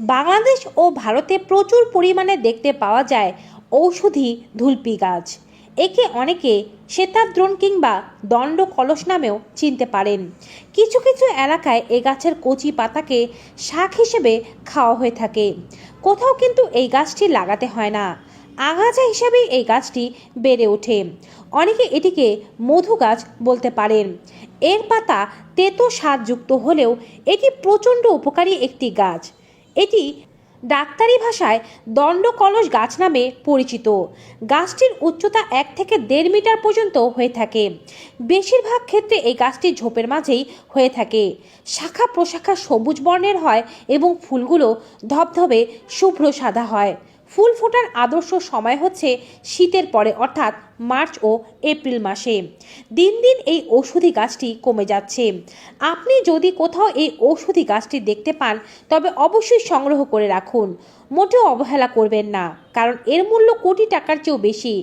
বাংলাদেশ ও ভারতে প্রচুর পরিমাণে দেখতে পাওয়া যায় ঔষধি ধুলপি গাছ। একে অনেকে শ্বেতাদ্রোণ কিংবা দণ্ড কলস নামেও চিনতে পারেন। কিছু কিছু এলাকায় এ গাছের কচি পাতাকে শাক হিসেবে খাওয়া হয়ে থাকে। কোথাও কিন্তু এই গাছটি লাগাতে হয় না। আগাছা হিসাবেই এই গাছটি বেড়ে ওঠে। অনেকে এটিকে মধু গাছ বলতে পারেন। এর পাতা তেতো স্বাদযুক্ত হলেও এটি প্রচণ্ড উপকারী একটি গাছ। এটি ডাক্তারি ভাষায় দণ্ডকলস গাছ নামে পরিচিত। গাছটির উচ্চতা এক থেকে দেড় মিটার পর্যন্ত হয়ে থাকে। বেশিরভাগ ক্ষেত্রে এই গাছটি ঝোপের মাঝেই হয়ে থাকে। শাখা প্রশাখা সবুজ বর্ণের হয় এবং ফুলগুলো ধবধবে শুভ্র সাদা হয়। ফুল ফোটার আদর্শ সময় হচ্ছে শীতের পরে, অর্থাৎ মার্চ ও এপ্রিল মাসে। দিন দিন এই ঔষধি গাছটি কমে যাচ্ছে। আপনি যদি কোথাও এই ঔষধি গাছটি দেখতে পান, তবে অবশ্যই সংগ্রহ করে রাখুন। মোটেও অবহেলা করবেন না, কারণ এর মূল্য কোটি টাকার চেয়েও বেশি।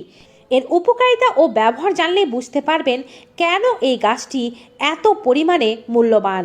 এর উপকারিতা ও ব্যবহার জানলে বুঝতে পারবেন কেন এই গাছটি এত পরিমাণে মূল্যবান।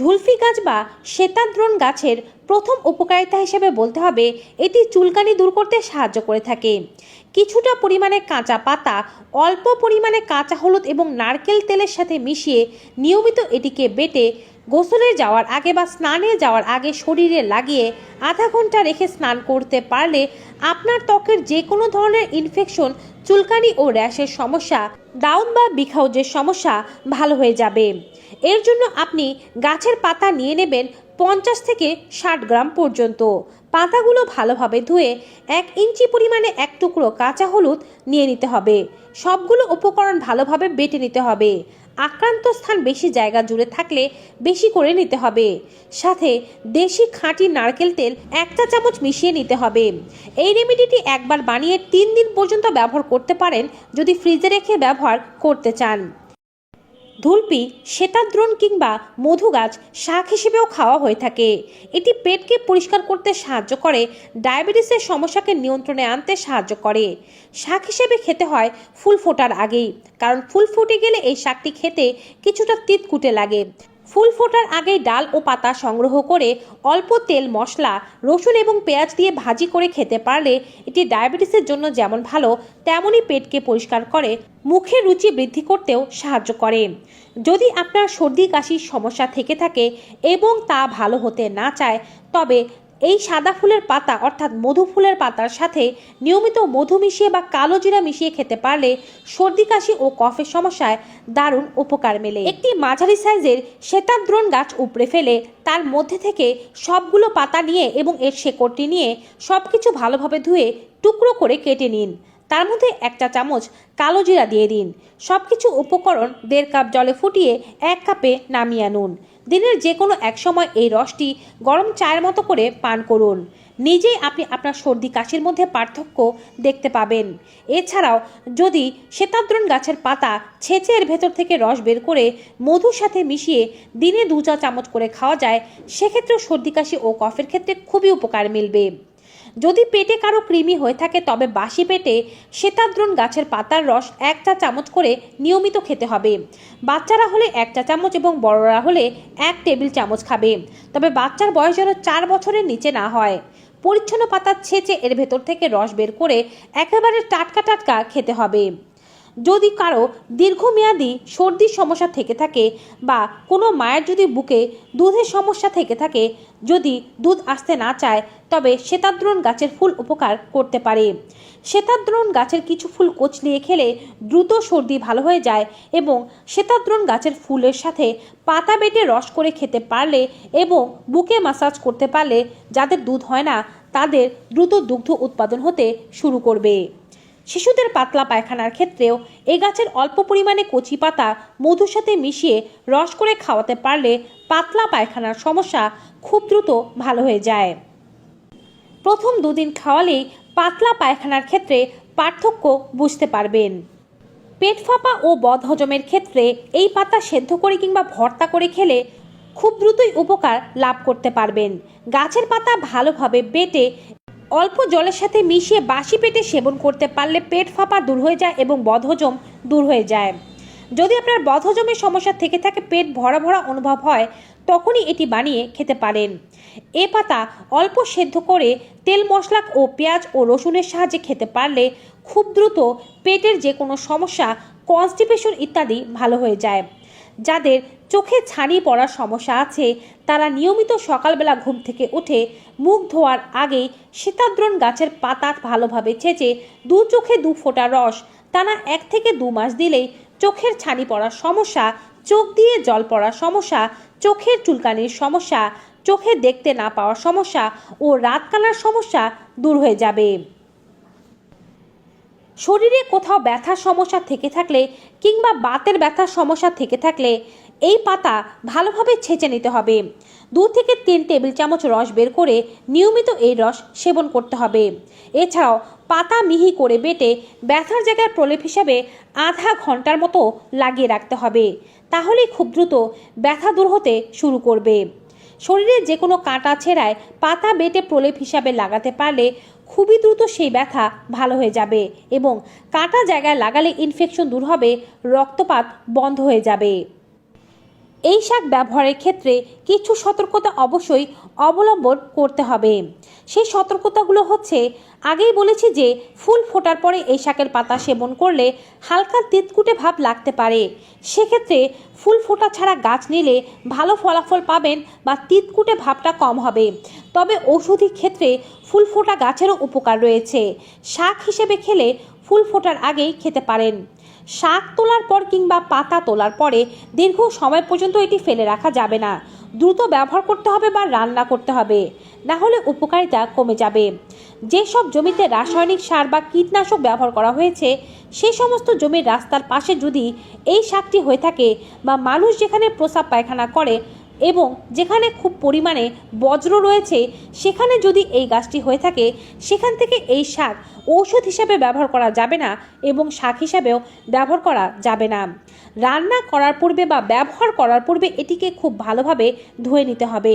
ধুলফি গাছ বা শ্বেতাদ্রোণ গাছের প্রথম উপকারিতা হিসেবে বলতে হবে, এটি চুলকানি দূর করতে সাহায্য করে থাকে। কিছুটা পরিমাণে কাঁচা পাতা, অল্প পরিমাণে কাঁচা হলুদ এবং নারকেল তেলের সাথে মিশিয়ে নিয়মিত এটিকে বেটে গোসলে যাওয়ার আগে বা স্নানে যাওয়ার আগে শরীরে লাগিয়ে আধা ঘণ্টা রেখে স্নান করতে পারলে আপনার ত্বকের যে কোনো ধরনের ইনফেকশন চুলকানি ও র্যাশের সমস্যা ডাউন বা বিখাউজের সমস্যা ভালো হয়ে যাবে। এর জন্য আপনি গাছের পাতা নিয়ে নেবেন পঞ্চাশ থেকে ষাট গ্রাম পর্যন্ত। পাতাগুলো ভালোভাবে ধুয়ে এক ইঞ্চি পরিমাণে এক টুকরো কাঁচা হলুদ নিয়ে নিতে হবে। সবগুলো উপকরণ ভালোভাবে বেটে নিতে হবে। আক্রান্ত স্থান বেশি জায়গা জুড়ে থাকলে বেশি করে নিতে হবে। সাথে দেশি খাঁটি নারকেল তেল একটা চামচ মিশিয়ে নিতে হবে। এই রেমেডিটি একবার বানিয়ে তিন দিন পর্যন্ত ব্যবহার করতে পারেন যদি ফ্রিজে রেখে ব্যবহার করতে চান। ধুলপি শ্বেতাদ্রোণ কিংবা মধু গাছ, শাক হিসেবেও খাওয়া হয়ে থাকে। এটি পেটকে পরিষ্কার করতে সাহায্য করে, ডায়াবেটিসের সমস্যাকে নিয়ন্ত্রণে আনতে সাহায্য করে। শাক হিসেবে খেতে হয় ফুল ফোটার আগেই, কারণ ফুল ফুটে গেলে এই শাকটি খেতে কিছুটা তিতকুটে লাগে। ফুল ফোটার আগেই ডাল ও পাতা সংগ্রহ করে অল্প তেল, মশলা, রসুন এবং পেঁয়াজ দিয়ে ভাজি করে খেতে পারলে এটি ডায়াবেটিসের জন্য যেমন ভালো, তেমনই পেটকে পরিষ্কার করে মুখের রুচি বৃদ্ধি করতেও সাহায্য করে। যদি আপনার সর্দি, কাশির সমস্যা থেকে থাকে এবং তা ভালো হতে না চায়, তবে এই সাদা ফুলের পাতা অর্থাৎ মধু ফুলের পাতার সাথে নিয়মিত মধু মিশিয়ে বা কালো জিরা মিশিয়ে খেতে পারলে সর্দি, কাশি ও কফের সমস্যায় দারুণ উপকার মেলে। একটি মাঝারি সাইজের শ্বেতাদ্রোণ গাছ উপড়ে ফেলে তার মধ্যে থেকে সবগুলো পাতা নিয়ে এবং এর শেকড়টি নিয়ে সব কিছু ভালোভাবে ধুয়ে টুকরো করে কেটে নিন। তার মধ্যে একটা চামচ কালো জিরা দিয়ে দিন। সব কিছু উপকরণ দেড় কাপ জলে ফুটিয়ে এক কাপে নামিয়ে আনুন। দিনের যে কোনো এক সময় এই রসটি গরম চায়ের মতো করে পান করুন। নিজেই আপনি আপনার সর্দি কাশির মধ্যে পার্থক্য দেখতে পাবেন। এছাড়াও যদি শ্বেতাদ্রণ গাছের পাতা ছেঁচে এর ভেতর থেকে রস বের করে মধুর সাথে মিশিয়ে দিনে দু চা চামচ করে খাওয়া যায়, সেক্ষেত্রেও সর্দি কাশি ও কফের ক্ষেত্রে খুবই উপকার মিলবে। যদি পেটে কারও কৃমি হয়ে থাকে, তবে বাসি পেটে শ্বেতাদ্রণ গাছের পাতার রস এক চা চামচ করে নিয়মিত খেতে হবে। বাচ্চারা হলে এক চা চামচ এবং বড়রা হলে এক টেবিল চামচ খাবে। তবে বাচ্চার বয়স যেন চার বছরের নিচে না হয়। পরিচ্ছন্ন পাতা ছেঁচে এর ভেতর থেকে রস বের করে একেবারে টাটকা টাটকা খেতে হবে। যদি কারও দীর্ঘমেয়াদী সর্দির সমস্যা থেকে থাকে বা কোনো মায়ের যদি বুকে দুধের সমস্যা থেকে থাকে, যদি দুধ আসতে না চায়, তবে শ্বেতাদ্রোণ গাছের ফুল উপকার করতে পারে। শ্বেতাদ্রোণ গাছের কিছু ফুল কচলিয়ে খেলে দ্রুত সর্দি ভালো হয়ে যায় এবং শ্বেতাদ্রোণ গাছের ফুলের সাথে পাতা বেটে রস করে খেতে পারলে এবং বুকে মাসাজ করতে পারলে যাদের দুধ হয় না, তাদের দ্রুত দুগ্ধ উৎপাদন হতে শুরু করবে। শিশুদের পাতলা পায়খানার ক্ষেত্রেও এই গাছের অল্প পরিমাণে কচি পাতা মধুর সাথে মিশিয়ে রস করে খাওয়াতে পারলে পাতলা পায়খানার সমস্যা খুব দ্রুত ভালো হয়ে যায়। প্রথম দুদিন খাওয়ালেই পাতলা পায়খানার ক্ষেত্রে পার্থক্য বুঝতে পারবেন। পেট ফাঁপা ও বদহজমের ক্ষেত্রে এই পাতা সেদ্ধ করে কিংবা ভর্তা করে খেলে খুব দ্রুতই উপকার লাভ করতে পারবেন। গাছের পাতা ভালোভাবে বেটে অল্প জলের সাথে মিশিয়ে বাসি পেটে সেবন করতে পারলে পেট ফাঁপা দূর হয়ে যায় এবং বদহজম দূর হয়ে যায়। যদি আপনার বদহজমের সমস্যা থেকে থাকে, পেট ভরা ভরা অনুভব হয়, তখনই এটি বানিয়ে খেতে পারেন। এ পাতা অল্প সেদ্ধ করে তেল, মশলা ও পেঁয়াজ ও রসুনের সাহায্যে খেতে পারলে খুব দ্রুত পেটের যে কোনো সমস্যা, কনস্টিপেশন ইত্যাদি ভালো হয়ে যায়। যাদের চোখে ছানি পড়ার সমস্যা আছে, তারা নিয়মিত সকালবেলা ঘুম থেকে উঠে মুখ ধোয়ার আগেই সীতাদ্রণ গাছের পাতা ভালোভাবে ছেঁচে দু চোখে দু ফোঁটা রস টানা এক থেকে দু মাস দিলেই চোখের ছানি পড়ার সমস্যা, চোখ দিয়ে জল পড়ার সমস্যা, চোখের চুলকানির সমস্যা, চোখে দেখতে না পাওয়ার সমস্যা ও রাত কানার সমস্যা দূর হয়ে যাবে। শরীরে কোথাও ব্যথার সমস্যা থেকে থাকলে কিংবা বাতের ব্যথার সমস্যা থেকে থাকলে এই পাতা ভালোভাবে ছেঁচে নিতে হবে। দু থেকে তিন টেবিল চামচ রস বের করে নিয়মিত এই রস সেবন করতে হবে। এছাড়াও পাতা মিহি করে বেটে ব্যথার জায়গায় প্রলেপ হিসাবে আধা ঘণ্টার মতো লাগিয়ে রাখতে হবে। তাহলেই খুব দ্রুত ব্যথা দূর হতে শুরু করবে। শরীরে যে কোনো কাঁটা ছেঁড়ায় পাতা বেটে প্রলেপ হিসাবে লাগাতে পারলে খুবই দ্রুত সেই ব্যথা ভালো হয়ে যাবে এবং কাটা জায়গায় লাগালে ইনফেকশন দূর হবে, রক্তপাত বন্ধ হয়ে যাবে। এই শাক ব্যবহারের ক্ষেত্রে কিছু সতর্কতা অবশ্যই অবলম্বন করতে হবে। সেই সতর্কতাগুলো হচ্ছে, আগেই বলেছি যে ফুল ফোটার পরে এই শাকের পাতা সেবন করলে হালকা তিতকুটে ভাব লাগতে পারে। সেক্ষেত্রে ফুল ফোটা ছাড়া গাছ নিলে ভালো ফলাফল পাবেন বা তিতকুটে ভাবটা কম হবে। তবে ঔষধি ক্ষেত্রে ফুল ফোটা গাছেরও উপকার রয়েছে। শাক হিসেবে খেলে ফুল ফোটার আগেই খেতে পারেন। শাক তোলার পর কিংবা পাতা তোলার পরে দীর্ঘ সময় পর্যন্ত এটি ফেলে রাখা যাবে না। দ্রুত ব্যবহার করতে হবে বা রান্না করতে হবে। না হলে উপকারিতা কমে যাবে। যেসব জমিতে রাসায়নিক সার বা কীটনাশক ব্যবহার করা হয়েছে, সেই সমস্ত জমির রাস্তার পাশে যদি এই শাকটি হয়ে থাকে বা মানুষ যেখানে প্রসাব পায়খানা করে এবং যেখানে খুব পরিমাণে বজ্র রয়েছে, সেখানে যদি এই গাছটি হয়ে থাকে, সেখান থেকে এই শাক ঔষধ হিসাবে ব্যবহার করা যাবে না এবং শাক হিসাবেও ব্যবহার করা যাবে না। রান্না করার পূর্বে বা ব্যবহার করার পূর্বে এটিকে খুব ভালোভাবে ধুয়ে নিতে হবে।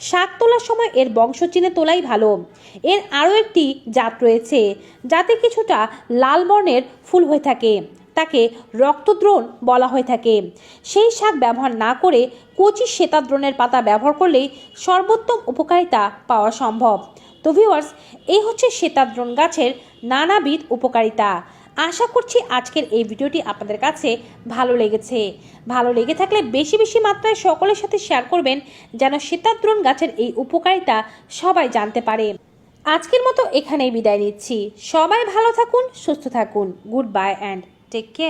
শাক তোলার সময় এর বংশ চিনে তোলাই ভালো। এর আরও একটি জাত রয়েছে, যাতে কিছুটা লাল বর্ণের ফুল হয়ে থাকে। তাকে রক্তদ্রোণ বলা হয়ে থাকে। সেই শাক ব্যবহার না করে কচি শ্বেতাদ্রোণের পাতা ব্যবহার করলেই সর্বোত্তম উপকারিতা পাওয়া সম্ভব। তো ভিউয়ার্স এই হচ্ছে শ্বেতাদ্রোণ গাছের নানাবিধ উপকারিতা। আশা করছি আজকের এই ভিডিওটি আপনাদের কাছে ভালো লেগেছে। ভালো লেগে থাকলে বেশি বেশি মাত্রায় সকলের সাথে শেয়ার করবেন, যেন শ্বেতাদ্রোণ গাছের এই উপকারিতা সবাই জানতে পারে। আজকের মতো এখানেই বিদায় নিচ্ছি। সবাই ভালো থাকুন, সুস্থ থাকুন। Good bye and Take care.